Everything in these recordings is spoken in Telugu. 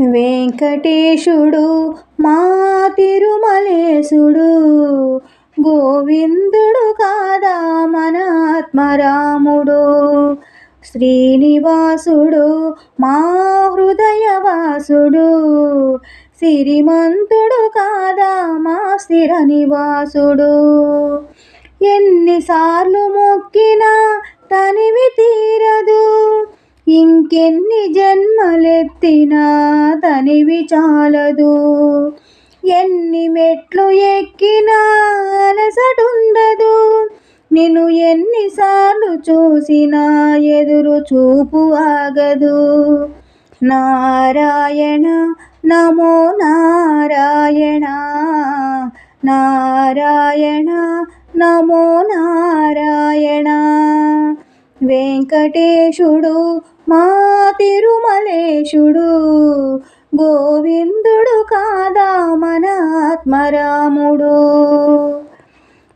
వెంకటేశుడు మా తిరుమలేశుడు. గోవిందుడు కాదా మన ఆత్మరాముడు శ్రీనివాసుడు మా హృదయవాసుడు. సిరిమంతుడు కాదా మా స్థిర నివాసుడు ఎన్నిసార్లు మొక్కినా తనివి తీరదు. ఇంకెన్ని జన్మలెత్తినా తనివి చాలదు. ఎన్ని మెట్లు ఎక్కినా అలసటుండదు. నిన్ను ఎన్నిసార్లు చూసినా ఎదురు చూపు ఆగదు. నారాయణ నమో నారాయణ. నారాయణ నమో నారాయణ. వెంకటేశుడు మా తిరుమలేశుడు గోవిందుడు కాదా మన ఆత్మరాముడు?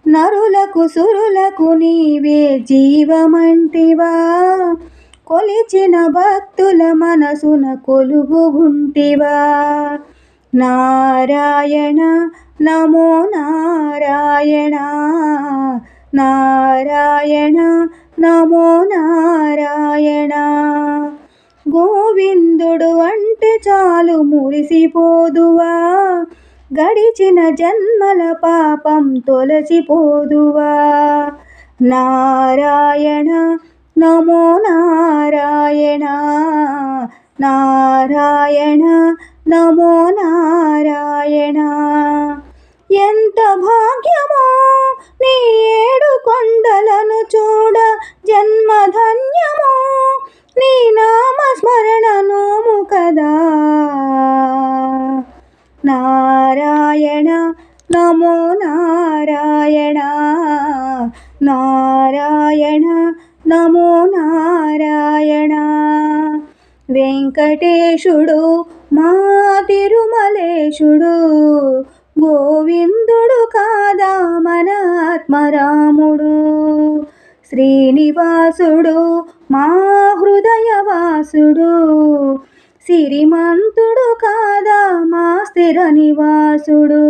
నరులకు సురులకు నీవే జీవమంటివా? కొలిచిన భక్తుల మనసున కొలుగు ఉంటివా? నారాయణ నమో నారాయణ. నారాయణ నమో నారాయణ. చాలు మురిసిపోదువా. గడిచిన జన్మల పాపం తులసిపోదువా. నారాయణ నమో నారాయణ. నారాయణ నమో నారాయణ. ఎంత భాగ్యమో నీ ఏడు కొండలను చూడ జన్మధన్యమో. నీ నామస్మరణను కదా. నారాయణ నమో నారాయణ. నారాయణ నమో నారాయణ. వెంకటేశుడు మా తిరుమలేశుడు. గోవిందుడు కాదా మన ఆత్మరాముడు. శ్రీనివాసుడు మా హృదయవాసుడు. సిరిమంతుడు కాదా మా స్థిర నివాసుడు?